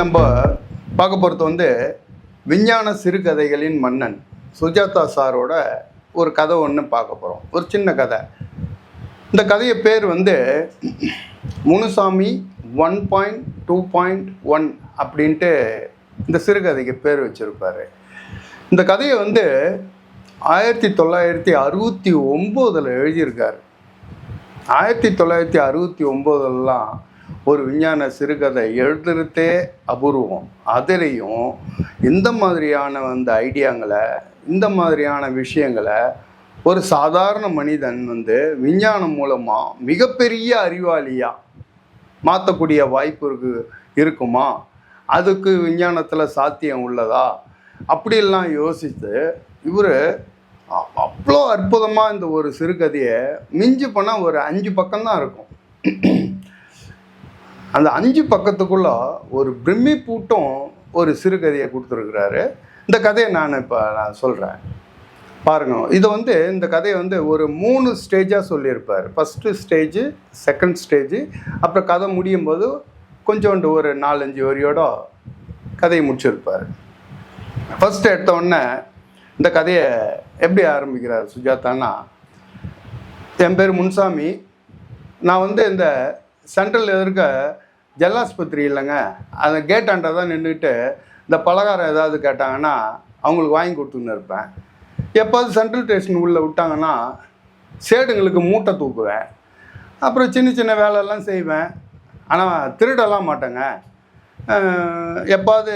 நம்ம பார்க்க போகிறது வந்து விஞ்ஞான சிறுகதைகளின் மன்னன் சுஜாதா சாரோட ஒரு கதை ஒன்று பார்க்க போகிறோம் ஒரு சின்ன கதை. இந்த கதையை பேர் வந்து Munusamy one point two point one அப்படின்ட்டு இந்த சிறுகதைக்கு பேர் வச்சுருப்பாரு. இந்த கதையை வந்து ஆயிரத்தி தொள்ளாயிரத்தி அறுபத்தி ஒம்போதில் எழுதியிருக்காரு. ஆயிரத்தி தொள்ளாயிரத்தி அறுபத்தி ஒம்போதெல்லாம் ஒரு விஞ்ஞான சிறுகதை எழுதுறதே அபூர்வம். அதிலையும் இந்த மாதிரியான வந்து ஐடியாங்களை இந்த மாதிரியான விஷயங்களை ஒரு சாதாரண மனிதன் வந்து விஞ்ஞானம் மூலமாக மிகப்பெரிய அறிவாளியாக மாற்றக்கூடிய வாய்ப்பு இருக்கு இருக்குமா? அதுக்கு விஞ்ஞானத்தில் சாத்தியம் உள்ளதா? அப்படியெல்லாம் யோசித்து இவர் அவ்வளோ அற்புதமாக இந்த ஒரு சிறுகதையை மிஞ்சி போனால் ஒரு அஞ்சு பக்கம்தான் இருக்கும். அந்த அஞ்சு பக்கத்துக்குள்ள ஒரு பிரம்மி பூட்டும் ஒரு சிறுகதையை கொடுத்துருக்குறாரு. இந்த கதையை நான் இப்போ நான் சொல்கிறேன் பாருங்க இதை வந்து இந்த கதையை வந்து ஒரு மூணு ஸ்டேஜாக சொல்லியிருப்பார். ஃபஸ்ட்டு ஸ்டேஜு செகண்ட் ஸ்டேஜு அப்புறம் கதை முடியும் போது கொஞ்சோண்டு ஒரு நாலஞ்சு வரியோட கதையை முடிச்சிருப்பார். ஃபஸ்ட்டு எடுத்த உடனே இந்த கதையை எப்படி ஆரம்பிக்கிறார் சுஜாதானா என் பேர் முன்சாமி. நான் வந்து இந்த சென்ட்ரல் எதிர்க்க ஜல்லாஸ்பத்திரி இல்லைங்க. அந்த அண்டர் தான் நின்றுட்டு இந்த பலகாரம் ஏதாவது கேட்டாங்கன்னா அவங்களுக்கு வாங்கி கொடுத்துன்னு இருப்பேன். எப்போது சென்ட்ரல் ஸ்டேஷன் உள்ளே விட்டாங்கன்னா சேடுங்களுக்கு மூட்டை தூக்குவேன். அப்புறம் சின்ன சின்ன வேலையெல்லாம் செய்வேன். ஆனால் திருடலாம் மாட்டேங்க. அஹ் எப்பாவது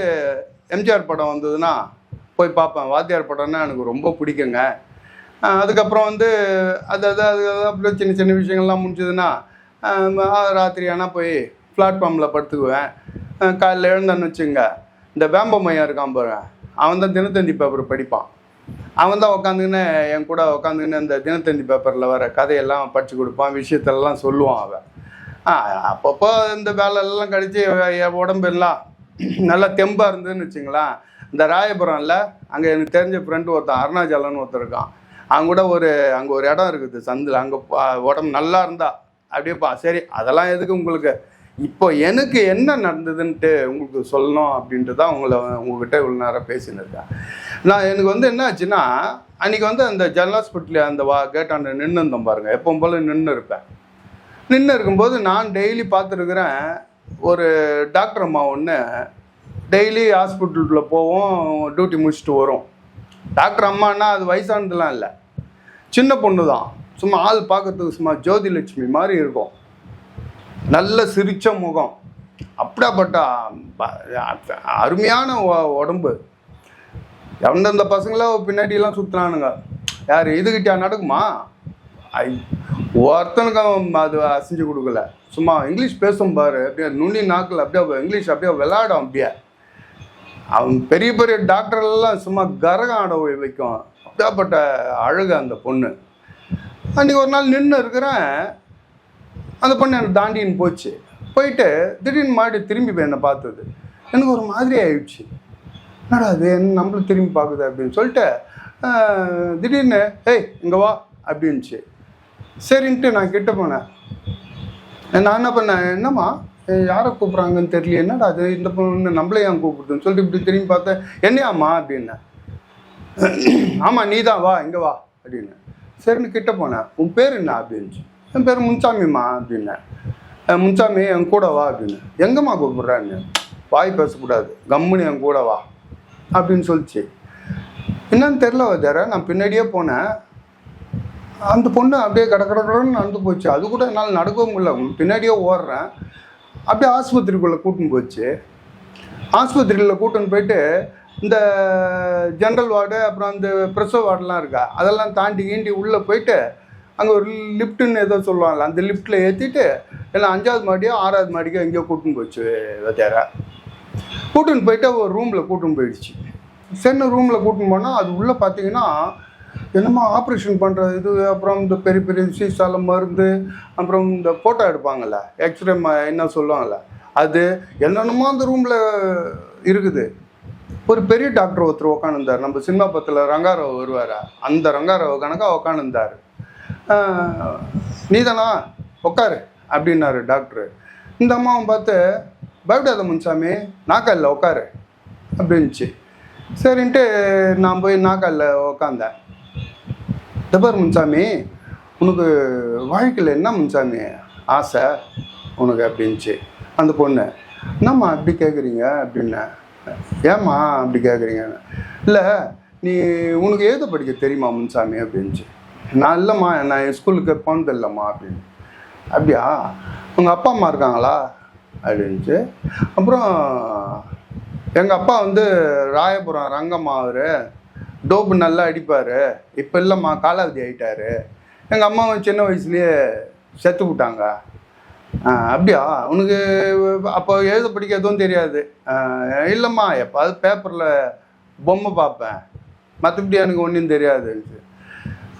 எம்ஜிஆர் படம் வந்ததுன்னா போய் பார்ப்பேன். வாத்தியார் படம்னா எனக்கு ரொம்ப பிடிக்குங்க. அதுக்கப்புறம் வந்து அது அது அது அப்புறம் சின்ன சின்ன விஷயங்கள்லாம் முடிஞ்சதுன்னா ராத்திரி ஆனால் போய் பிளாட்ஃபார்மில் படுத்துக்குவேன். காலையில் எழுந்தேன்னு வச்சுங்க இந்த வேம்ப மையம் இருக்கான் பாருங்க அவன் தான் தினத்தந்தி பேப்பர் படிப்பான். அவன் தான் உட்காந்துக்கின்னு என் கூட உட்காந்துக்கின்னு இந்த தினத்தந்தி பேப்பரில் வர கதையெல்லாம் படித்து கொடுப்பான் விஷயத்தெல்லாம் சொல்லுவான் அவன். அப்பப்போ இந்த வேலையெல்லாம் கழித்து என் உடம்பு எல்லாம் நல்லா தெம்பாக இருந்ததுன்னு வச்சுங்களேன் இந்த ராயபுரம்ல அங்கே எனக்கு தெரிஞ்ச ஃப்ரெண்டு ஒருத்தன் அருணாச்சலன்னு ஒருத்தன் இருக்கான். அங்கே கூட ஒரு அங்கே ஒரு இடம் இருக்குது சந்தில். அங்கே உடம்பு நல்லா இருந்தா அப்படியே பா. சரி அதெல்லாம் எதுக்கு உங்களுக்கு? இப்போ எனக்கு என்ன நடந்ததுன்ட்டு உங்களுக்கு சொல்லணும் அப்படின்ட்டு தான் உங்களை உங்ககிட்ட இவ்வளோ நேரம் பேசின்னு இருக்கேன். நான் எனக்கு வந்து என்ன ஆச்சுன்னா அன்றைக்கி வந்து அந்த ஜெனரல் ஹாஸ்பிட்டலில் அந்த வா கேட்டாண்ட நின்று இருந்தோம் பாருங்கள் எப்பவும் போல் நின்று இருப்பேன். நின்று இருக்கும்போது நான் டெய்லி பார்த்துருக்குறேன் ஒரு டாக்டர் அம்மா ஒன்று டெய்லி ஹாஸ்பிட்டலுக்குள்ள போவோம் டியூட்டி முடிச்சுட்டு வரும். டாக்டர் அம்மானா அது வயசானதுலாம் இல்லை. சின்ன பொண்ணு தான் சும்மா ஆள் பார்க்கறதுக்கு சும்மா ஜோதி லட்சுமி மாதிரி இருக்கும். நல்ல சிரிச்ச முகம். அப்படியாப்பட்ட அருமையான உடம்பு. எந்தெந்த பசங்களாம் பின்னாடியெல்லாம் சுற்றுறானுங்க யார் இதுகிட்டயா நடக்குமா? ஐ ஒருத்தனுக்கும் அது அசைஞ்சு கொடுக்கல. சும்மா இங்கிலீஷ் பேசும் பாரு அப்படியே நுண்ணி நாக்கில் அப்படியே இங்கிலீஷ் அப்படியே விளையாடும் அப்படியே. அவன் பெரிய பெரிய டாக்டர் எல்லாம் சும்மா கரகம் ஆட வைக்கும். அப்படியாப்பட்ட அழகு அந்த பொண்ணு. அன்றைக்கி ஒரு நாள் நின்று இருக்கிறேன் அந்த பொண்ணு என்னை தாண்டின்னு போச்சு. போயிட்டு திடீர்னு மாடி திரும்பி என்னை பார்த்தது. எனக்கு ஒரு மாதிரி ஆயிடுச்சு. என்னடா அது என்ன நம்மளும் திரும்பி பார்க்குது அப்படின்னு சொல்லிட்டு திடீர்னு ஏய் இங்கே வா அப்படின்ச்சு சரின்ட்டு நான் கிட்ட போனேன். நான் என்ன பண்ணேன்? என்னம்மா யாரை கூப்பிட்றாங்கன்னு தெரியல என்னடா அது இந்த பொண்ணு நம்மளே ஏன் கூப்பிடுதுன்னு சொல்லிட்டு இப்படி திரும்பி பார்த்தேன். என்னையாம்மா அப்படின்னேன். ஆமாம் நீ தான் வா இங்கே வா அப்படின்னு சரின்னு கிட்ட போனேன். உன் பேர் என்ன? அப்படின்ச்சு என் பேர் முன்சாமிம்மா அப்படின்னேன் முன்சாமி என் கூட வா அப்படின்னு. எங்கம்மா கூப்பிட்றான்னு? வாய் பேசக்கூடாது. கம்முன்னு என் கூட வா அப்படின்னு சொல்லிச்சு. என்னன்னு தெரில வேற நான் பின்னாடியே போனேன். அந்த பொண்ணு அப்படியே கட கட கடன்னு நடந்து போச்சு. அது கூட என்னால் நடக்கவும் முடியல. பின்னாடியே ஓடுறேன். அப்படியே ஆஸ்பத்திரிக்குள்ளே கூட்டின்னு போச்சு. ஆஸ்பத்திரியில் கூட்டின்னு போயிட்டு இந்த ஜென்ரல் வார்டு அப்புறம் அந்த பிரசவ வார்டுலாம் இருக்கா அதெல்லாம் தாண்டி கீண்டி உள்ளே போயிட்டு அங்கே ஒரு லிஃப்ட்டுன்னு ஏதோ சொல்லுவாங்கல்ல அந்த லிஃப்ட்டில் ஏற்றிட்டு எல்லாம் அஞ்சாவது மாடியோ ஆறாவது மாடிக்கோ எங்கேயோ கூட்டின்னு போச்சு வேற கூட்டின்னு போயிட்டு ஒரு ரூமில் கூட்டின்னு போயிடுச்சு. சென்னை ரூமில் கூட்டின்னு போனால் அது உள்ளே பார்த்தீங்கன்னா என்னமோ ஆப்ரேஷன் பண்ணுற இது அப்புறம் இந்த பெரிய பெரிய சீசால மருந்து அப்புறம் இந்த ஃபோட்டோ எடுப்பாங்கல்ல எக்ஸ்ரே என்ன சொல்லுவாங்கள்ல அது என்னென்னமோ அந்த ரூமில் இருக்குது. ஒரு பெரிய டாக்டர் ஒருத்தர் உட்காந்துருந்தார் நம்ம சினிமா பத்தில் ரங்காராவ் வருவார்? அந்த ரங்காராவ் கணக்காக உட்காந்துருந்தார் நீதானா உட்காரு அப்படின்னாரு டாக்டரு. இந்த அம்மாவை பார்த்து பயப்படாத முன்சாமி நாக்காலில் உட்காரு அப்படின்ச்சு சரின்ட்டு நான் போய் நாக்காலில் உக்காந்தேன். தபார் முன்சாமி உனக்கு வாழ்க்கையில் என்ன முன்சாமி ஆசை? உனக்கு அப்படின்ச்சு அந்த பொண்ணு என்னம்மா அப்படி கேட்குறீங்க அப்படின்னேன் ஏம்மா அப்படி கேட்குறீங்க இல்லை நீ உனக்கு எழுத படிக்க தெரியுமா முன்சாமி? அப்படின்ச்சு நான் இல்லைம்மா நான் என் ஸ்கூலுக்கு போனது இல்லைம்மா அப்படின்னு. அப்படியா? உங்கள் அப்பா அம்மா இருக்காங்களா? அப்படின்ச்சு அப்புறம் எங்கள் அப்பா வந்து ராயபுரம் ரங்கம்மா அவர். டோப்பு நல்லா அடிப்பார். இப்போ இல்லைம்மா காலாவதி ஆகிட்டார் எங்கள் அம்மாவும் சின்ன வயசுலேயே செத்து விட்டாங்க ஆ, அப்படியா? உனக்கு அப்போ எழுத படிக்க எதுவும் தெரியாது. இல்லைம்மா இல்லைம்மா எப்பாவது பேப்பரில் பொம்மை பார்ப்பேன். மற்றபடி எனக்கு ஒன்றும் தெரியாது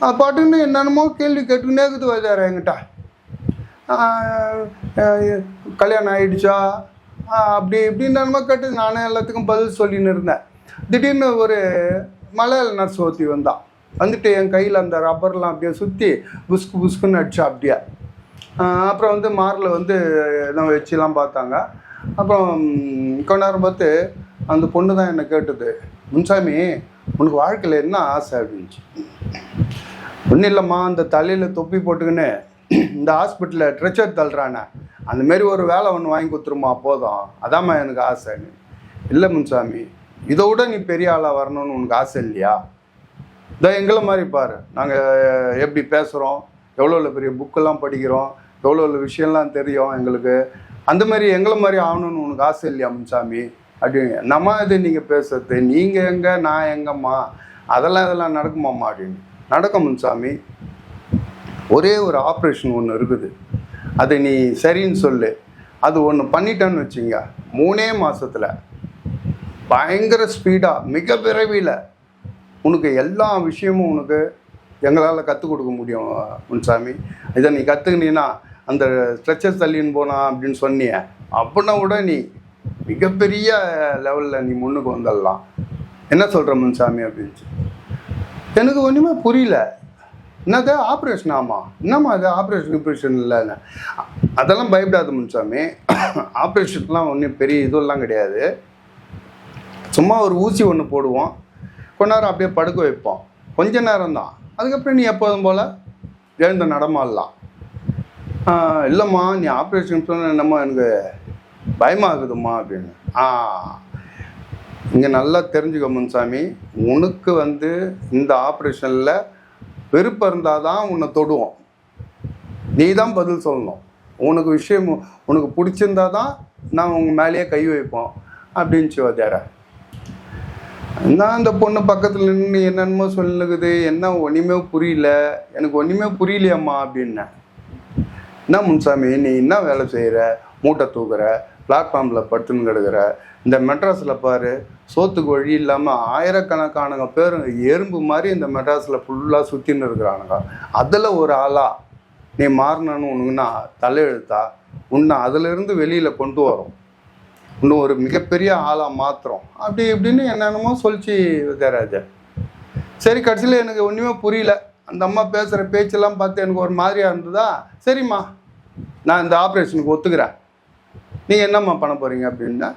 பாட்டுன்னு என்னென்னமோ கேள்வி கேட்டுக்கிட்டே இருக்குது வாத்தியார் என்கிட்ட. கல்யாணம் ஆயிடுச்சா? அப்படி இப்படின்னு என்னமோ கேட்டு நானே எல்லாத்துக்கும் பதில் சொல்லின்னு இருந்தேன். திடீர்னு ஒரு மலையாள நர்ஸ் ஒருத்தி வந்தான் வந்துட்டு என் கையில் அந்த ரப்பர்லாம் அப்படியே சுற்றி புஸ்கு புஸ்குன்னு அடிச்சா அப்படியே. அப்புறம் வந்து மாரில் வந்து எல்லாம் வச்சுலாம் பார்த்தாங்க. அப்புறம் கொஞ்ச நேரம் பார்த்து அந்த பொண்ணு தான் என்னை கேட்டது. முன்சாமி உனக்கு வாழ்க்கையில் என்ன ஆசை அப்படின்ச்சு ஒன்றும் இல்லைம்மா அந்த தலையில் தொப்பி போட்டுக்கின்னு இந்த ஹாஸ்பிட்டலில் ட்ரெச்சர் தள்ளுறானே. அந்தமாரி ஒரு வேலை ஒன்று வாங்கி கொடுத்துருமா போதும். அதாம்மா எனக்கு ஆசை. இல்லை முன்சாமி இதை விட நீ பெரிய ஆளாக வரணும்னு உனக்கு ஆசை இல்லையா? இதோ எங்களை மாதிரி பாரு. நாங்கள் எப்படி பேசுகிறோம் எவ்வளோ பெரிய புக்கெல்லாம் படிக்கிறோம்? எவ்வளோ விஷயம்லாம் தெரியும் எங்களுக்கு. அந்த மாதிரி எங்களை மாதிரி ஆகணும்னு உனக்கு ஆசை இல்லையா முன்சாமி? அப்படின்னு நம்ம இது நீங்கள் பேசுறது. நீங்கள் எங்கே நான் எங்கம்மா? அதெல்லாம் இதெல்லாம் நடக்குமாம்மா அப்படின்னு. நடக்கமுன் முன்சாமி ஒரே ஒரு ஆப்ரேஷன் ஒன்று இருக்குது. அதை நீ சரின்னு சொல்லு. அது ஒன்று பண்ணிட்டேன்னு வச்சுங்க. மூணே மாதத்தில் பயங்கர ஸ்பீடாக மிக விரைவில். உனக்கு எல்லா விஷயமும் உனக்கு எங்களால் கற்றுக் கொடுக்க முடியும் முன்சாமி இதை நீ கற்றுக்கினீன்னா அந்த ஸ்ட்ரெச்சர் தள்ளின்னு போனா அப்படின்னு சொன்னிய அப்படின்னா கூட நீ மிகப்பெரிய லெவலில் நீ முன்னுக்கு வந்துடலாம். என்ன சொல்கிற முன்சாமி அப்படின்ச்சு எனக்கு ஒன்றுமே புரியல. என்னது? ஆப்ரேஷன் ஆமாம் என்னம்மா அது ஆப்ரேஷன் ஆப்ரேஷன் இல்லைன்னு அதெல்லாம் பயப்படாத முன்சாமி. ஆப்ரேஷன்லாம் ஒன்றும் பெரிய இதெல்லாம் கிடையாது. சும்மா ஒரு ஊசி ஒன்று போடுவோம். கொஞ்ச நேரம் அப்படியே படுக்க வைப்போம். கொஞ்ச நேரம் தான். அதுக்கப்புறம் நீ எப்போதும் போல் எழுந்த நடமாடலாம். இல்லைம்மா நீ ஆப்ரேஷன் சொன்ன என்னம்மா எனக்கு பயமாகுதும்மா அப்படின்னு. ஆ. இங்கே நல்லா தெரிஞ்சுக்க முன்சாமி. உனக்கு வந்து இந்த ஆப்ரேஷனில் விருப்பம் இருந்தால் தான் உன்னை தொடுவோம். நீ தான் பதில் சொல்லணும். உனக்கு விஷயம் உனக்கு பிடிச்சிருந்தா தான் நான் உங்கள் மேலேயே கை வைப்போம். அப்படின்னு வாத்தியார நான் அந்த பொண்ணு பக்கத்தில் நின்று என்னென்னமோ சொல்லுகுது. என்ன ஒன்றுமே புரியல. எனக்கு ஒன்றுமே புரியலையம்மா அப்படின்னேன் என்ன முன்சாமி நீ என்ன வேலை செய்கிற மூட்டை தூக்குற பிளாட்ஃபார்மில் படுத்துன்னு கிடக்குற. இந்த மெட்ராஸில் பாரு சோத்துக்கு வழி இல்லாமல் ஆயிரக்கணக்கானங்க பேர் எறும்பு மாதிரி இந்த மெட்ராஸில் ஃபுல்லாக சுற்றின்னு இருக்கிறானுங்க. அதில் ஒரு ஆளாக நீ மாறணும்னு உனக்குன்னா தலையெழுத்தா? உன்னை அதிலிருந்து வெளியில் கொண்டு வரும். இன்னும் ஒரு மிகப்பெரிய ஆளாக மாத்திரம் அப்படி இப்படின்னு என்னென்னமோ சொல்லிச்சு வித்யாராஜர் சரி கடைசியில் எனக்கு ஒன்றுமே புரியல. அந்த அம்மா பேசுகிற பேச்செல்லாம் பார்த்து எனக்கு ஒரு மாதிரியாக இருந்ததா? சரிம்மா நான் இந்த ஆப்ரேஷனுக்கு ஒத்துக்கிறேன். நீங்கள் என்னம்மா பண்ண போகிறீங்க அப்படின்னா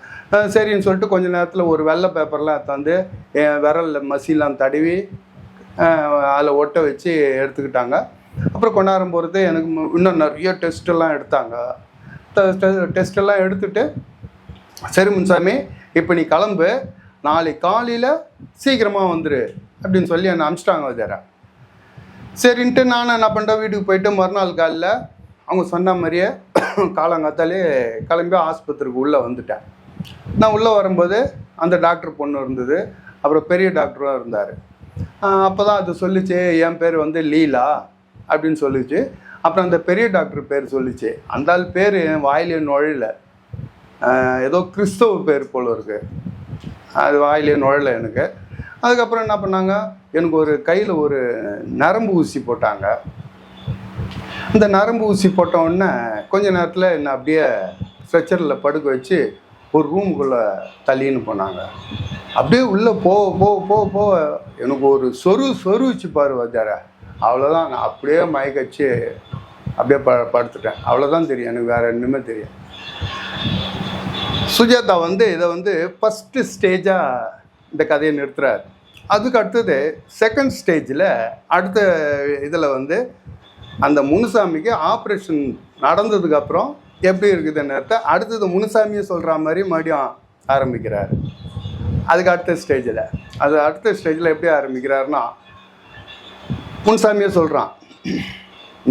சரின்னு சொல்லிட்டு கொஞ்ச நேரத்தில் ஒரு வெள்ளை பேப்பர்லாம் எடுத்தாந்து என் விரலில் மசிலாம் தடவி அதில் ஒட்ட வச்சு எடுத்துக்கிட்டாங்க. அப்புறம் கொண்டாடும் போகிறது எனக்கு இன்னும் நிறைய டெஸ்ட்டெல்லாம் எடுத்தாங்க. டெஸ்ட்டெல்லாம் எடுத்துட்டு சரி முன்சாமி இப்போ நீ கிளம்பு நாளை காலையில் சீக்கிரமாக வந்துடு அப்படின்னு சொல்லி என்னை அனுப்பிச்சிட்டாங்க வச்சார சரின்ட்டு நானும் என்ன பண்ணிட்டேன் வீட்டுக்கு போயிட்டு மறுநாள் காலையில் அவங்க சொன்ன மாதிரியே காலங்காத்தாலே கிளம்பி ஆஸ்பத்திரிக்கு உள்ளே வந்துட்டேன். நான் உள்ளே வரும்போது அந்த டாக்டர் பொண்ணு இருந்தது. அப்புறம் பெரிய டாக்டரும் இருந்தார். அப்போ தான் அது சொல்லிச்சு என் பேர் வந்து லீலா அப்படின்னு சொல்லிச்சு. அப்புறம் அந்த பெரிய டாக்டர் பேர் சொல்லிச்சு. அந்த ஆள் பேர் என் வாயிலே நுழையல. ஏதோ கிறிஸ்தவ பேர் போல இருக்கு. அது வாயிலே நுழையல எனக்கு. அதுக்கப்புறம் என்ன பண்ணாங்க? எனக்கு ஒரு கையில் ஒரு நரம்பு ஊசி போட்டாங்க. இந்த நரம்பு ஊசி போட்ட உடனே கொஞ்ச நேரத்தில் என்னை அப்படியே ஸ்ட்ரெச்சரில் படுக்க வச்சு ஒரு ரூமுக்குள்ளே தள்ளின்னு போனாங்க. அப்படியே உள்ளே போக போக போக போக எனக்கு ஒரு சொரு சொருவிச்சு பாரு வச்சார அவ்வளோதான் நான் அப்படியே மயக்கச்சு அப்படியே ப படுத்துட்டேன். அவ்வளோதான் தெரியும். எனக்கு வேறு என்னமே தெரியும் சுஜாதா வந்து இதை வந்து ஃபஸ்ட்டு ஸ்டேஜாக இந்த கதையை நிறுத்துறாரு. அதுக்கு அடுத்தது செகண்ட் ஸ்டேஜில் அடுத்த இதில் வந்து அந்த முனுசாமிக்கு ஆப்ரேஷன் நடந்ததுக்கப்புறம் எப்படி இருக்குதுன்னு அடுத்தது முனுசாமியை சொல்கிற மாதிரி மறுபடியும் ஆரம்பிக்கிறார். அதுக்கு அடுத்த ஸ்டேஜில் அது அடுத்த ஸ்டேஜில் எப்படி ஆரம்பிக்கிறாருன்னா முனுசாமியை சொல்கிறான்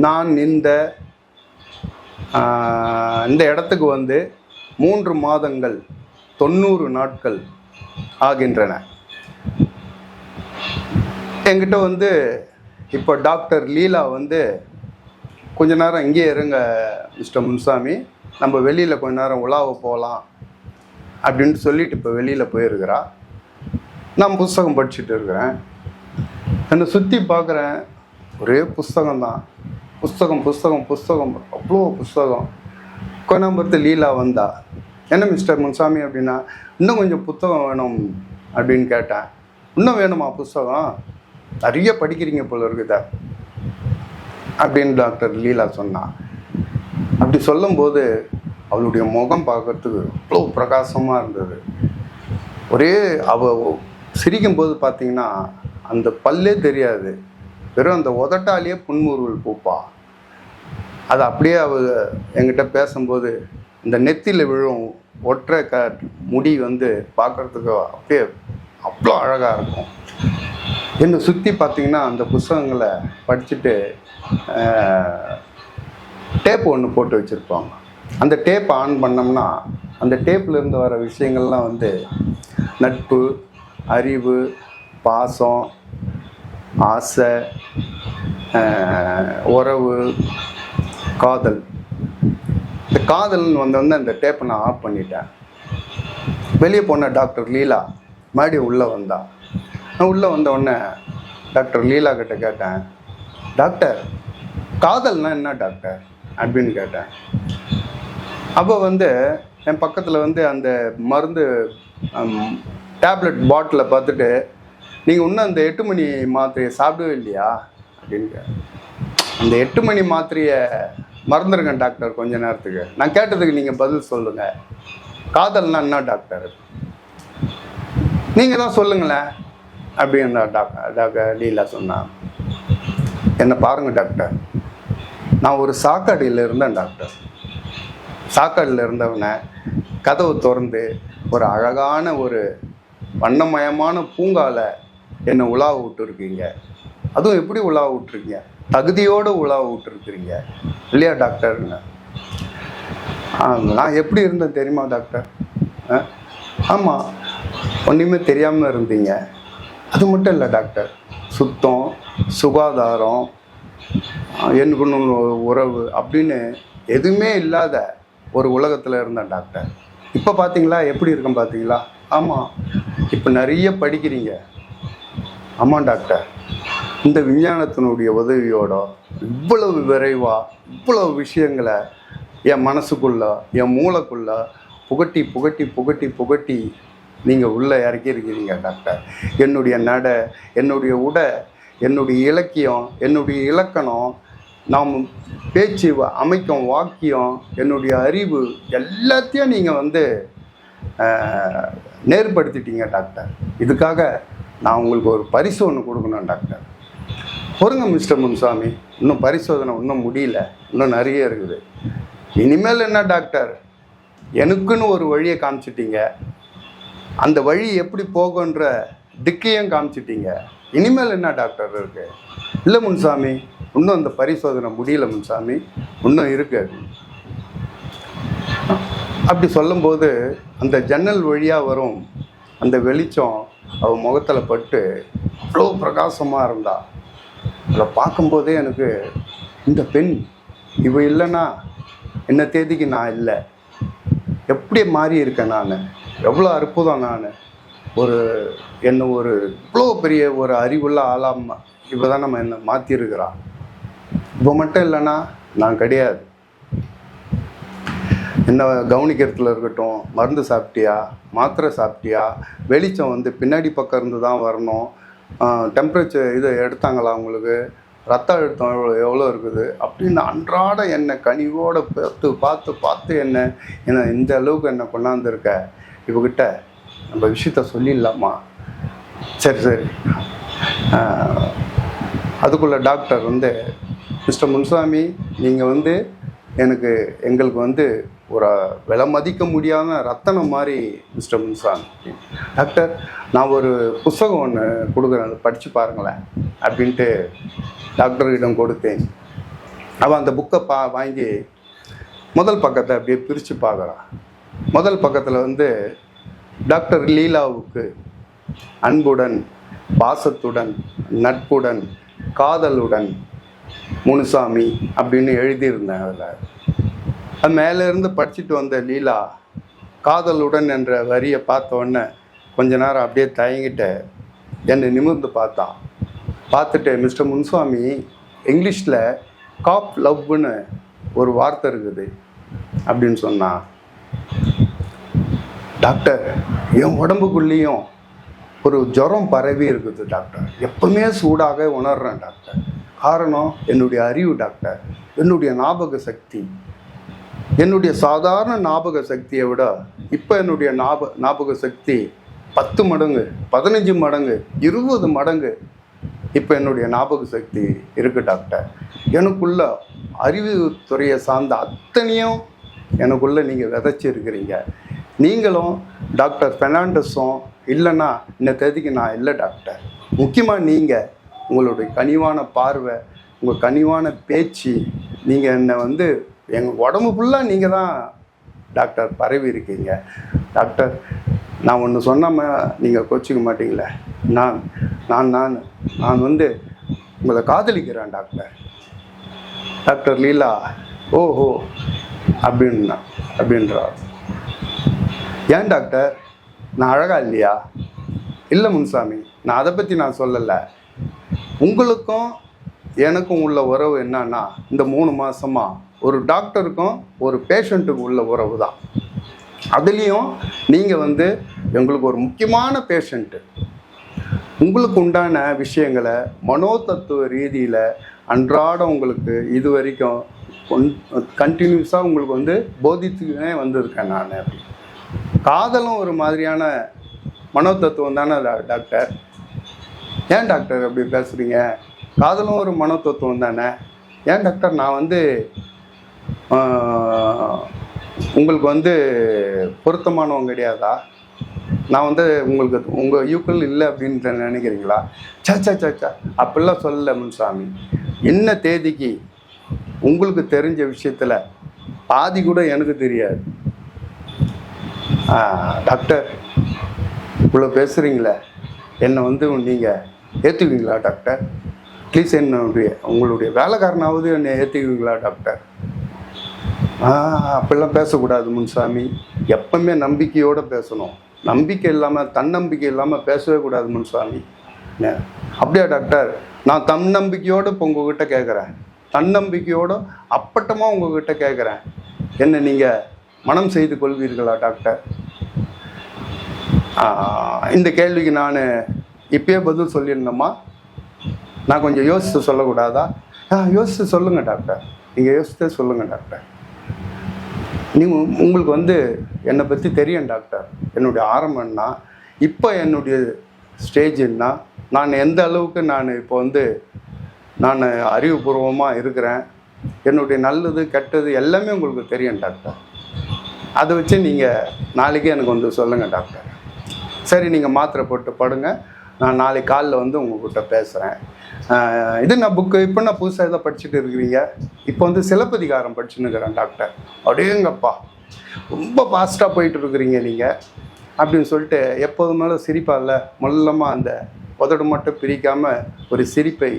நான் இந்த இந்த இடத்துக்கு வந்து மூன்று மாதங்கள் தொண்ணூறு நாட்கள் ஆகின்றன. என்கிட்ட வந்து இப்போ டாக்டர் லீலா வந்து கொஞ்ச நேரம் இங்கேயே இருங்க மிஸ்டர் முன்சாமி. நம்ம வெளியில் கொஞ்ச நேரம் உலாவ போகலாம் அப்படின்னு சொல்லிட்டு இப்போ வெளியில் போயிருக்கிறா. நான் புஸ்தகம் படிச்சுட்டு இருக்கிறேன். என்னை சுற்றி பார்க்குறேன். ஒரே புஸ்தகம் தான் புஸ்தகம் புஸ்தகம் புஸ்தகம். அவ்வளோ புஸ்தகம். கோயம்புரத்து லீலா வந்தா. என்ன மிஸ்டர் முன்சாமி அப்படின்னா இன்னும் கொஞ்சம் புத்தகம் வேணும் அப்படின்னு கேட்டேன். இன்னும் வேணுமா புஸ்தகம்? நிறைய படிக்கிறீங்க போல இருக்குதா. அப்படின்னு டாக்டர் லீலா சொன்னான் அப்படி சொல்லும்போது அவளுடைய முகம் பார்க்கறதுக்கு அவ்வளோ பிரகாசமாக இருந்தது. ஒரே அவ சிரிக்கும்போது பார்த்தீங்கன்னா அந்த பல்லே தெரியாது. வெறும் அந்த உதட்டாலேயே புன்முறுவல் பூப்பா. அது அப்படியே அவ என்கிட்ட பேசும்போது இந்த நெத்தியில் விழும் ஒற்றை க முடி வந்து பார்க்கறதுக்கு அப்படியே அவ்வளோ அழகாக இருக்கும். என்னை சுற்றி பார்த்தீங்கன்னா அந்த புஸ்தகங்களை படிச்சுட்டு டேப் ஒன்று போட்டு வச்சுருப்பாங்க. அந்த டேப் ஆன் பண்ணோம்னா அந்த டேப்பில் இருந்து வர விஷயங்கள்லாம் வந்து நட்பு அறிவு பாசம் ஆசை உறவு காதல். இந்த காதல்னு வந்தோடனே அந்த டேப்பை நான் ஆஃப் பண்ணிட்டேன். வெளியே போன டாக்டர் லீலா மறுபடியும் உள்ளே வந்தா. நான் உள்ளே வந்த உடனே டாக்டர் லீலா கிட்ட கேட்டேன் டாக்டர் காதல்னா என்ன டாக்டர் அப்படின்னு கேட்டேன். அப்போ வந்து என் பக்கத்தில் வந்து அந்த மருந்து டேப்லெட் பாட்டிலை பார்த்துட்டு நீங்கள் இன்னும் அந்த எட்டு மணி மாத்திரையை சாப்பிடவே இல்லையா? அப்படின்னு அந்த எட்டு மணி மாத்திரையை மறந்துடுங்க டாக்டர் கொஞ்ச நேரத்துக்கு. நான் கேட்டதுக்கு நீங்கள் பதில் சொல்லுங்கள் காதல்னா என்ன டாக்டர்? நீங்கள் தான் சொல்லுங்களேன் அப்படின்னு டாக்டர் டாக்டர் லீலா சொன்னான். என்னை பாருங்கள் டாக்டர். நான் ஒரு சாக்காடியில் இருந்தேன் டாக்டர். சாக்காடியில் இருந்தவனை கதவு திறந்து ஒரு அழகான ஒரு வண்ணமயமான பூங்கால என்னை உலாவ விட்டுருக்கீங்க. அதுவும் எப்படி உலாவ விட்டுருக்கீங்க? தகுதியோடு உலாவ விட்டுருக்குறீங்க. இல்லையா டாக்டருங்க ஆ, நான் எப்படி இருந்தேன் தெரியுமா டாக்டர்? ஆ? ஆமாம் ஒன்றுமே தெரியாமல் இருந்தீங்க. அது மட்டும் இல்லை டாக்டர். சுத்தம் சுகாதாரம் எனக்கு உறவு அப்படின்னு எதுவுமே இல்லாத ஒரு உலகத்தில் இருந்தேன் டாக்டர். இப்போ பார்த்தீங்களா எப்படி இருக்கும் பார்த்தீங்களா ஆமாம் இப்போ நிறைய படிக்கிறீங்க. ஆமாம் டாக்டர். இந்த விஞ்ஞானத்தினுடைய உதவியோட இவ்வளவு விரைவாக இவ்வளவு விஷயங்களை என் மனசுக்குள்ள என் மூளைக்குள்ள புகட்டி புகட்டி புகட்டி புகட்டி நீங்கள் உள்ளே இறக்கியிருக்கிறீங்க டாக்டர். என்னுடைய நடை என்னுடைய உடை என்னுடைய இலக்கியம் என்னுடைய இலக்கணம் நாம் பேச்சு வ- அமைக்கும் வாக்கியம் என்னுடைய அறிவு எல்லாத்தையும் நீங்கள் வந்து நேர்படுத்திட்டீங்க டாக்டர். இதுக்காக நான் உங்களுக்கு ஒரு பரிசு ஒன்று கொடுக்கணும் டாக்டர். பொறுங்க மிஸ்டர் முன்சாமி. இன்னும் பரிசோதனை இன்னும் முடியல. இன்னும் நிறைய இருக்குது. இனிமேல் என்ன டாக்டர்? எனக்குன்னு ஒரு வழியை காமிச்சிட்டீங்க. அந்த வழி எப்படி போகுன்ற திக்கையும் காமிச்சிட்டீங்க. இனிமேல் என்ன டாக்டர் இருக்குது இல்லை முன்சாமி. இன்னும் அந்த பரிசோதனை முடியல முன்சாமி. இன்னும் இருக்காது அப்படி சொல்லும்போது அந்த ஜன்னல் வழியாக வரும் அந்த வெளிச்சம் அவள் முகத்தில் பட்டு அவ்வளோ பிரகாசமாக இருந்தா. அதை பார்க்கும்போதே எனக்கு இந்த பெண் இவ இல்லைன்னா என்ன தேதிக்கு நான் இல்லை. எப்படி மாறி இருக்கேன் நான்? எவ்வளோ அற்புதம் நான்? ஒரு என்ன ஒரு இவ்வளோ பெரிய ஒரு அறிவுள்ள ஆளாக இவ தான் நம்ம என்னை மாற்றிருக்கிறான் இப்போ மட்டும் இல்லைன்னா நான் கிடையாது. என்ன கவனிக்கிறதுல இருக்கட்டும் மருந்து சாப்பிட்டியா மாத்திரை சாப்பிட்டியா வெளிச்சம் வந்து பின்னாடி பக்கம் இருந்து தான் வரணும். டெம்பரேச்சர் இது எடுத்தாங்களா உங்களுக்கு? ரத்த அழுத்தம் எவ்வளோ எவ்வளோ இருக்குது? அப்படின்னு அன்றாட என்னை கனிவோடு பார்த்து பார்த்து பார்த்து என்ன என்ன இந்த அளவுக்கு என்னை கொண்டாந்துருக்க? இவகிட்ட நம்ம விஷயத்த சொல்லிடலாமா? சரி சரி. அதுக்குள்ளே அதுக்குள்ள டாக்டர் வந்து மிஸ்டர் முன்சாமி நீங்கள் வந்து எனக்கு எங்களுக்கு வந்து ஒரு விலை மதிக்க முடியாத ரத்தனம் மாதிரி மிஸ்டர் முன்சாமி. டாக்டர் நான் ஒரு புஸ்தகம் ஒன்று கொடுக்குறேன் படித்து பாருங்களேன் அப்படின்ட்டு டாக்டர்கிடம் கொடுத்தேன். அவன் அந்த புக்கை பா வாங்கி முதல் பக்கத்தை அப்படியே பிரித்து பார்க்குறான் முதல் பக்கத்தில் வந்து டாக்டர் லீலாவுக்கு அன்புடன் பாசத்துடன் நட்புடன் காதலுடன் முனுசாமி அப்படின்னு எழுதியிருந்தேன் அதில் அது மேலே இருந்து படிச்சுட்டு வந்த லீலா காதலுடன் என்ற வரியை பார்த்த உடனே கொஞ்ச நேரம் அப்படியே தயங்கிட்ட என்னை நிமிர்ந்து பார்த்தான். பார்த்துட்டு மிஸ்டர் முனுசாமி இங்கிலீஷில் காப் லவ்னு ஒரு வார்த்தை இருக்குது அப்படின்னு சொன்னான் டாக்டர் என் உடம்புக்குள்ளேயும் ஒரு ஜுரம் பரவி இருக்குது டாக்டர். எப்பவுமே சூடாக உணர்றேன் டாக்டர். காரணம் என்னுடைய அறிவு டாக்டர். என்னுடைய ஞாபக சக்தி. என்னுடைய சாதாரண ஞாபக சக்தியை விட இப்போ என்னுடைய ஞாப ஞாபக சக்தி பத்து மடங்கு பதினஞ்சு மடங்கு இருபது மடங்கு இப்போ என்னுடைய ஞாபக சக்தி இருக்குது டாக்டர். எனக்குள்ள அறிவுத்துறையை சார்ந்த அத்தனையும் எனக்குள்ளே நீங்கள் விதைச்சிருக்கிறீங்க நீங்களும் டாக்டர் பெர்னாண்டஸும் இல்லைன்னா இந்த தேதிக்கு நான் இல்லை டாக்டர். முக்கியமாக நீங்கள் உங்களுடைய கனிவான பார்வை உங்கள் கனிவான பேச்சு நீங்கள் என்னை வந்து எங்கள் உடம்பு ஃபுல்லாக நீங்கள் தான் டாக்டர் பரவி இருக்கீங்க. டாக்டர் நான் ஒன்று சொன்னாமல் நீங்கள் கோச்சிக்க மாட்டீங்களே? நான் நான் நான் நான் வந்து உங்களை காதலிக்கிறேன் டாக்டர் டாக்டர் லீலா ஓஹோ அப்படின்னா அப்படின்றார். ஏன் டாக்டர் நான் அழகா இல்லையா? இல்லை முன்சாமி நான் அதை பற்றி நான் சொல்லலை. உங்களுக்கும் எனக்கும் உள்ள உறவு என்னன்னா இந்த மூணு மாசமா ஒரு டாக்டருக்கும் ஒரு பேஷண்ட்டுக்கும் உள்ள உறவு தான். அதுலேயும் நீங்கள் வந்து எங்களுக்கு ஒரு முக்கியமான பேஷண்ட்டு. உங்களுக்கு உண்டான விஷயங்களை மனோதத்துவ ரீதியில் அன்றாடம் உங்களுக்கு இது வரைக்கும் கண்டினியூஸாக உங்களுக்கு வந்து போதித்துக்கினே வந்திருக்கேன் நான். அப்படி காதலும் ஒரு மாதிரியான மனோதத்துவம் தானே டாக்டர்? ஏன் டாக்டர் அப்படி பேசுகிறீங்க காதலும் ஒரு மனோதத்துவம் தானே? ஏன் டாக்டர் நான் வந்து உங்களுக்கு வந்து பொருத்தமானவங்க கிடையாதா? நான் வந்து உங்களுக்கு உங்கள் யூக்கள் இல்லை அப்படின்னு நினைக்கிறீங்களா? சச்சா சச்சா அப்படிலாம் சொல்லல முன்சாமி. என்ன தேதிக்கு? உங்களுக்கு தெரிஞ்ச விஷயத்தில். பாதி கூட எனக்கு தெரியாது. டாக்டர் இவ்வளோ பேசுகிறீங்களே என்னை வந்து நீங்கள் ஏற்றுக்குவீங்களா டாக்டர்? ப்ளீஸ் என்னுடைய உங்களுடைய வேலைக்காரனாவது என்னை ஏற்றுக்குவீங்களா டாக்டர்? ஆ அப்படிலாம் பேசக்கூடாது முன்சாமி. எப்பவுமே நம்பிக்கையோடு பேசணும். நம்பிக்கை இல்லாமல் தன்னம்பிக்கை இல்லாமல் பேசவே கூடாது முன்சாமி. அப்படியா டாக்டர்? நான் தன்னம்பிக்கையோடு இப்போ உங்ககிட்ட கேட்குறேன் தன்னம்பிக்கையோடு அப்பட்டமாக உங்ககிட்ட கேட்குறேன் என்ன நீங்கள் மனம் செய்து கொள்வீர்களா டாக்டர்? இந்த கேள்விக்கு நான் இப்பயே பதில் சொல்லிடணுமா? நான் கொஞ்சம் யோசித்து சொல்லக்கூடாதா? ஆ யோசித்து சொல்லுங்கள் டாக்டர். நீங்கள் யோசித்தே சொல்லுங்கள் டாக்டர். நீங்கள் உங்களுக்கு வந்து என்னை பற்றி தெரியும் டாக்டர். என்னுடைய ஆரம்பம்னா இப்போ என்னுடைய ஸ்டேஜ்னா நான் எந்த அளவுக்கு நான் இப்போ வந்து நான் அறிவுபூர்வமாக இருக்கிறேன். என்னுடைய நல்லது கெட்டது எல்லாமே உங்களுக்கு தெரியும் டாக்டர். அதை வச்சு நீங்கள் நாளைக்கே எனக்கு வந்து சொல்லுங்கள் டாக்டர். சரி நீங்கள் மாத்திரை போட்டு படுங்க. நான் நாளைக்கு காலைல வந்து உங்ககிட்ட பேசுகிறேன் இது நான் புக்கு இப்போ நான் புதுசாக எதை படிச்சுட்டு இருக்கிறீங்க? இப்போ வந்து சிலப்பதிகாரம் படிச்சுன்னு இருக்கிறேன் டாக்டர் அப்படியேங்கப்பா ரொம்ப ஃபாஸ்ட்டாக போயிட்டு இருக்கிறீங்க நீங்கள் அப்படின்னு சொல்லிட்டு எப்போதுமே இல்லை மொல்லமாக அந்த உதடு மட்டும் பிரிக்காமல் ஒரு சிரிப்பை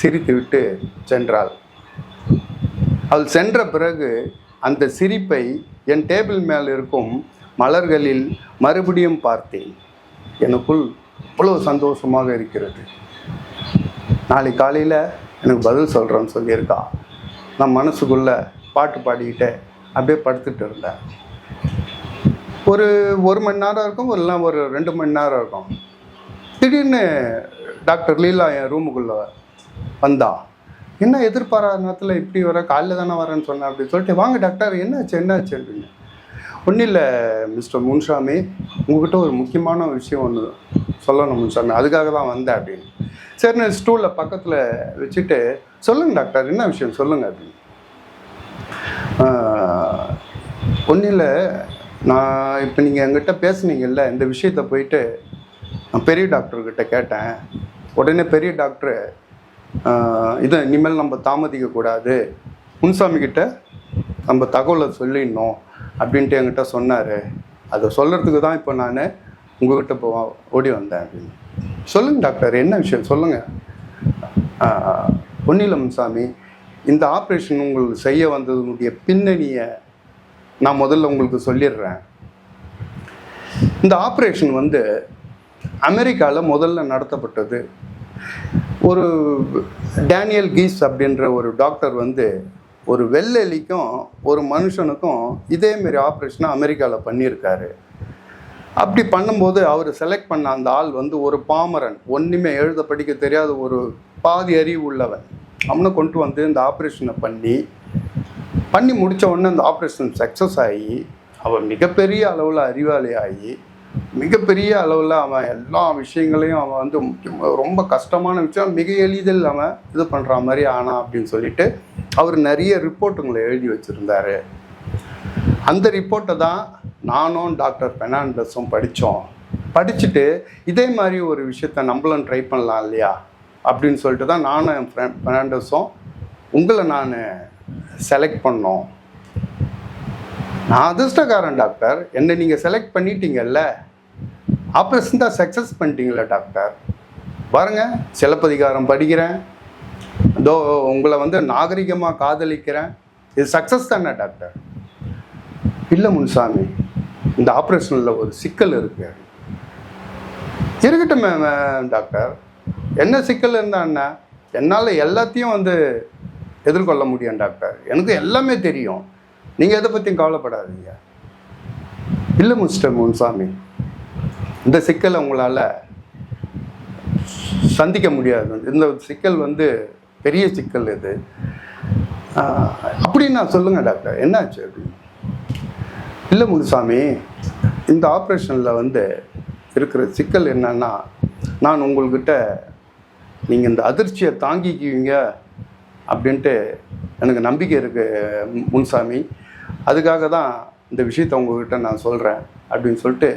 சிரித்து விட்டு சென்றாள். அவள் சென்ற பிறகு அந்த சிரிப்பை என் டேபிள் மேல் இருக்கும் மலர்களில் மறுபடியும் பார்த்தேன். எனக்குள் அவ்வளோ சந்தோஷமாக இருக்கிறது. நாளை காலையில் எனக்கு பதில் சொல்கிறேன்னு சொல்லியிருக்கா. நான் மனசுக்குள்ளே பாட்டு பாடிக்கிட்டே அப்படியே படுத்துட்டு இருந்தேன் ஒரு ஒரு மணி நேரம் இருக்கும் இல்லைன்னா ஒரு ரெண்டு மணி நேரம் இருக்கும். திடீர்னு டாக்டர் லீலா என் ரூமுக்குள்ளே வந்தா. என்ன எதிர்பாராத நேரத்தில் இப்படி வர? காலைல தானே வரேன்னு சொன்னேன் அப்படின்னு சொல்லிட்டு வாங்க டாக்டர் என்னாச்சு என்னாச்சு? அப்படின்னு. ஒன்றும் இல்லை மிஸ்டர் முன்சாமி உங்ககிட்ட ஒரு முக்கியமான விஷயம் ஒன்று சொல்லணும் முன்சாமி. அதுக்காக தான் வந்தேன் அப்படின்னு. சரி நான் ஸ்டூலில் பக்கத்தில் வச்சுட்டு சொல்லுங்கள் டாக்டர் என்ன விஷயம்? சொல்லுங்கள் அப்படின்னு. ஒன்றும் இல்லை நான் இப்போ நீங்கள் என்கிட்ட பேசுனீங்கல்ல இந்த விஷயத்தை போயிட்டு நான் பெரிய டாக்டர்கிட்ட கேட்டேன். உடனே பெரிய டாக்டர் இதை இனிமேல் நம்ம தாமதிக்கக்கூடாது. முன்சாமி கிட்ட நம்ம தகவலை சொல்லிடணும். அப்படின்ட்டு என்கிட்ட சொன்னார். அதை சொல்கிறதுக்கு தான் இப்போ நான் உங்ககிட்ட போ ஓடி வந்தேன் அப்படின்னு. சொல்லுங்கள் டாக்டர் என்ன விஷயம்? சொல்லுங்கள் பொன்னிலம் சாமி இந்த ஆப்ரேஷன் உங்களுக்கு செய்ய வந்ததுனுடைய பின்னணியை நான் முதல்ல உங்களுக்கு சொல்லிடுறேன். இந்த ஆப்ரேஷன் வந்து அமெரிக்காவில் முதல்ல நடத்தப்பட்டது. ஒரு டேனியல் கீஸ் அப்படின்ற ஒரு டாக்டர் வந்து ஒரு வெள்ளெலிக்கும் ஒரு மனுஷனுக்கும் இதேமாரி ஆப்ரேஷனை அமெரிக்காவில் பண்ணியிருக்காரு. அப்படி பண்ணும்போது அவர் செலக்ட் பண்ண அந்த ஆள் வந்து ஒரு பாமரன். ஒன்றுமே எழுத படிக்க தெரியாத ஒரு பாதி அறிவு உள்ளவன். அவனை கொண்டு வந்து இந்த ஆப்ரேஷனை பண்ணி பண்ணி முடித்த உடனே அந்த ஆப்ரேஷன் சக்ஸஸ் ஆகி அவன் மிகப்பெரிய அளவில் அறிவாளி ஆகி மிகப்பெரிய அளவில் அவன் எல்லா விஷயங்களையும் அவன் வந்து முக்கியமாக ரொம்ப கஷ்டமான விஷயம் மிக எளிதில் அவன் இது பண்ணுற மாதிரி ஆனா அப்படின்னு சொல்லிட்டு அவர் நிறைய ரிப்போர்ட்டுங்களை எழுதி வச்சுருந்தாரு. அந்த ரிப்போர்ட்டை தான் நானும் டாக்டர் பெர்னாண்டஸும் படித்தோம். படிச்சுட்டு இதே மாதிரி ஒரு விஷயத்த நம்மளும் ட்ரை பண்ணலாம் இல்லையா? அப்படின்னு சொல்லிட்டு தான் நானும் என் ஃப்ரெண்ட் பெர்னாண்டஸும் உங்களை நான் செலக்ட் பண்ணோம். நான் அதிர்ஷ்டக்காரன் டாக்டர். என்னை நீங்கள் செலக்ட் பண்ணிட்டீங்கல்ல? ஆப்ரேஷன் தான் சக்ஸஸ் பண்ணிட்டீங்களே டாக்டர். பாருங்க சிலப்பதிகாரம் படிக்கிறேன். இதோ உங்களை வந்து நாகரிகமாக காதலிக்கிறேன். இது சக்ஸஸ் தானே டாக்டர் இல்லை முன்சாமி இந்த ஆப்ரேஷனில் ஒரு சிக்கல் இருக்கு. இருக்கட்டும் டாக்டர் என்ன சிக்கல் இருந்தா என்னால் எல்லாத்தையும் வந்து எதிர்கொள்ள முடியும் டாக்டர் எனக்கு எல்லாமே தெரியும். நீங்கள் எதை பற்றியும் கவலைப்படாதீங்க. இல்லை மிஸ்டர் முன்சாமி இந்த சிக்கலை உங்களால் சந்திக்க முடியாது. இந்த சிக்கல் வந்து பெரிய சிக்கல் இது. அப்படின்னு நான் சொல்லுங்கள் டாக்டர். என்னாச்சு அப்படின்னு இல்லை முனுசாமி இந்த ஆப்ரேஷனில் வந்து இருக்கிற சிக்கல் என்னன்னா நான் உங்கள்கிட்ட நீங்கள் இந்த அதிர்ச்சியை தாங்கிக்குவீங்க அப்படின்ட்டு எனக்கு நம்பிக்கை இருக்குது முன்சாமி. அதுக்காக தான் இந்த விஷயத்தை உங்ககிட்ட நான் சொல்கிறேன் அப்படின்னு சொல்லிட்டு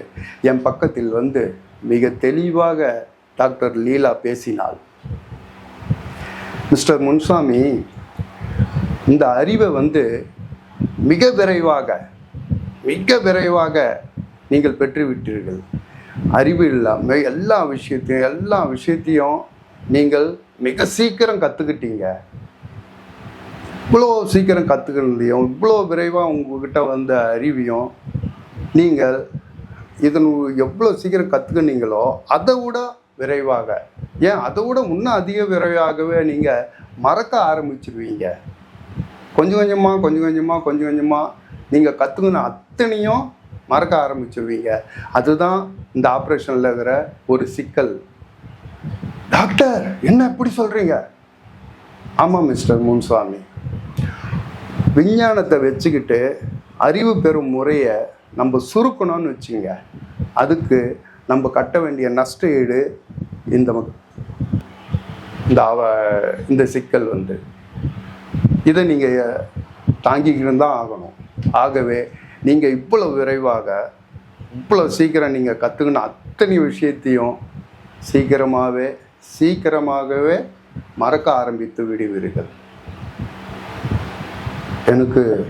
என் பக்கத்தில் வந்து மிக தெளிவாக டாக்டர் லீலா பேசினாள். மிஸ்டர் முன்சாமி இந்த அறிவை வந்து மிக விரைவாக மிக விரைவாக நீங்கள் பெற்றுவிட்டீர்கள். அறிவு இல்லாமல் எல்லா விஷயத்தையும் எல்லா விஷயத்தையும் நீங்கள் மிக சீக்கிரம் கற்றுக்கிட்டீங்க இவ்வளோ சீக்கிரம் கற்றுக்கிறதையும் இவ்வளோ விரைவாக உங்ககிட்ட வந்த அறிவையும் நீங்கள் இதன் எவ்வளோ சீக்கிரம் கற்றுக்கினீங்களோ அதை விட விரைவாக. ஏன்? அதை விட இன்னும் அதிக விரைவாகவே நீங்கள் மறக்க ஆரம்பிச்சிருவீங்க. கொஞ்சம் கொஞ்சமாக கொஞ்சம் கொஞ்சமாக கொஞ்சம் கொஞ்சமாக நீங்கள் கற்றுக்கின அத்தனையும் மறக்க ஆரம்பிச்சிருவீங்க. அதுதான் இந்த ஆப்ரேஷனில் இருக்கிற ஒரு சிக்கல். டாக்டர் என்ன இப்படி சொல்கிறீங்க ஆமாம் மிஸ்டர் முன்சுவாமி. விஞ்ஞானத்தை வச்சுக்கிட்டு அறிவு பெறும் முறையை நம்ம சுருக்கணும்னு வச்சுங்க அதுக்கு நம்ம கட்ட வேண்டிய நஷ்ட ஈடு இந்த ம- இந்த அவ இந்த சிக்கல் வந்து இதை நீங்கள் தாங்கிக்கிட்டு தான் ஆகணும். ஆகவே நீங்கள் இவ்வளோ விரைவாக இவ்வளோ சீக்கிரம் நீங்கள் கற்றுக்கின அத்தனை விஷயத்தையும் சீக்கிரமாகவே சீக்கிரமாகவே மறக்க ஆரம்பித்து விடுவீர்கள். எனக்கு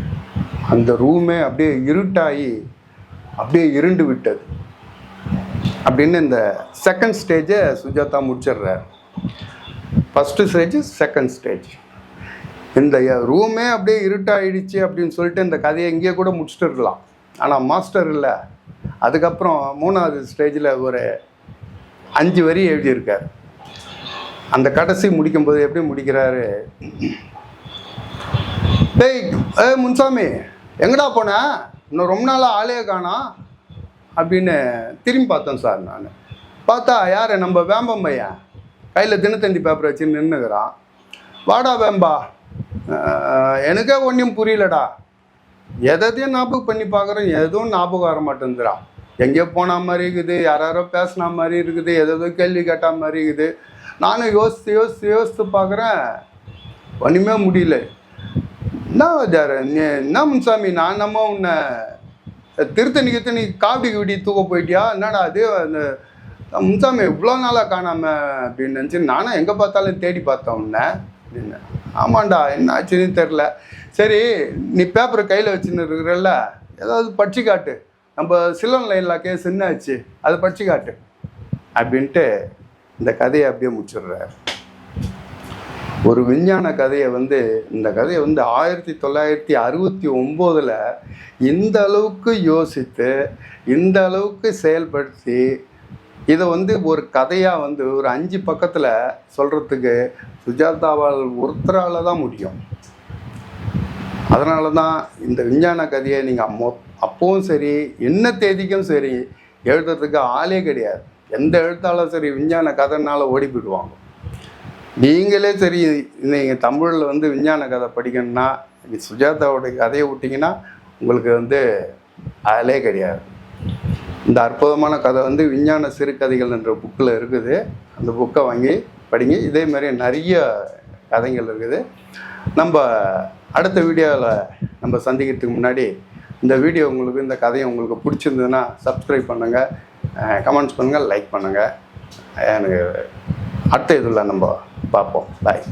அந்த ரூமே அப்படியே இருட்டாகி அப்படியே இருண்டு விட்டது. அப்படின்னு இந்த செகண்ட் ஸ்டேஜை சுஜாதா முடிச்சிடுறார். ஃபஸ்ட்டு ஸ்டேஜ் செகண்ட் ஸ்டேஜ் இந்த ரூமே அப்படியே இருட்டாயிடுச்சு அப்படின்னு சொல்லிட்டு இந்த கதையை இங்கேயே கூட முடிச்சுட்டுருக்கலாம் ஆனால் மாஸ்டர் இல்லை. அதுக்கப்புறம் மூணாவது ஸ்டேஜில் ஒரு அஞ்சு வரி எழுதியிருக்கார். அந்த கடைசி முடிக்கும்போது எப்படி முடிக்கிறாரு? டேய் ஏ முன்சாமி எங்கடா போன? இன்னும் ரொம்ப நாளாக ஆளே காணா அப்படின்னு திரும்பி பார்த்தேன் சார் நான். பார்த்தா யார்? நம்ம வேம்பம் பையன். கையில் தினத்தந்தி பேப்பர் வச்சு நின்றுக்கிறான் வாடா வேம்பா. எனக்கே ஒன்றும் புரியலடா. எதையும் ஞாபகம் பண்ணி பார்க்குறேன். எதுவும் ஞாபகம் வர மாட்டேங்குதுடா. எங்கேயோ போன மாதிரி இருக்குது. யாராரோ பேசின மாதிரி இருக்குது. எதோ கேள்வி கேட்ட மாதிரி இருக்குது. நானும் யோசித்து யோசித்து யோசித்து பார்க்குறேன். ஒன்றுமே முடியல. என்ன என்ன முன்சாமி? நான் நம்ம உன்னை திருத்தணி நீ காவடி கீடி தூக்க போயிட்டியா? என்னடா அது அந்த முன்சாமி இவ்வளோ நாளாக காணாம? அப்படின்னு நினச்சி நானும் எங்கே பார்த்தாலும் தேடி பார்த்தேன் உன்னை அப்படின்னு. ஆமாண்டா என்ன ஆச்சுன்னு தெரில சரி நீ பேப்பரை கையில் வச்சுன்னு இருக்கிறல்ல ஏதாவது படிச்சு காட்டு. நம்ம சிலன் லைனில் கேஸ் என்ன ஆச்சு? அதை படிச்சு காட்டு அப்படின்ட்டு இந்த கதையை அப்படியே முடிச்சிடுறாரு. ஒரு விஞ்ஞான கதையை வந்து இந்த கதையை வந்து ஆயிரத்தி தொள்ளாயிரத்தி அறுபத்தி ஒம்போதில் இந்த அளவுக்கு யோசித்து இந்த அளவுக்கு செயல்படுத்தி இதை வந்து ஒரு கதையாக வந்து ஒரு அஞ்சு பக்கத்தில் சொல்கிறதுக்கு சுஜாதாவால் ஒருத்தரால் தான் முடியும். அதனால தான் இந்த விஞ்ஞான கதையை நீங்கள் மொ அப்பவும் சரி என்ன தேதிக்கும் சரி எழுதுறதுக்கு ஆளே கிடையாது. எந்த எழுத்தாலும் சரி விஞ்ஞான கதைனால ஓடி போயிடுவாங்க. நீங்களே சரி நீங்கள் தமிழில் வந்து விஞ்ஞான கதை படிக்கணும்னா நீ சுஜாதாவோட கதையை விட்டிங்கன்னா உங்களுக்கு வந்து அதிலே கிடையாது. இந்த அற்புதமான கதை வந்து விஞ்ஞான சிறுகதைகள் என்ற புக்கில் இருக்குது. அந்த புக்கை வாங்கி படிங்க. இதே மாதிரி நிறைய கதைகள் இருக்குது. நம்ம அடுத்த வீடியோவில் நம்ம சந்திக்கிறதுக்கு முன்னாடி இந்த வீடியோ உங்களுக்கு இந்த கதையை உங்களுக்கு பிடிச்சிருந்ததுன்னா சப்ஸ்கிரைப் பண்ணுங்கள் கமெண்ட்ஸ் பண்ணுங்கள் லைக் பண்ணுங்கள் எனக்கு அடுத்த இதில் நம்ம பார்ப்போம். பாய்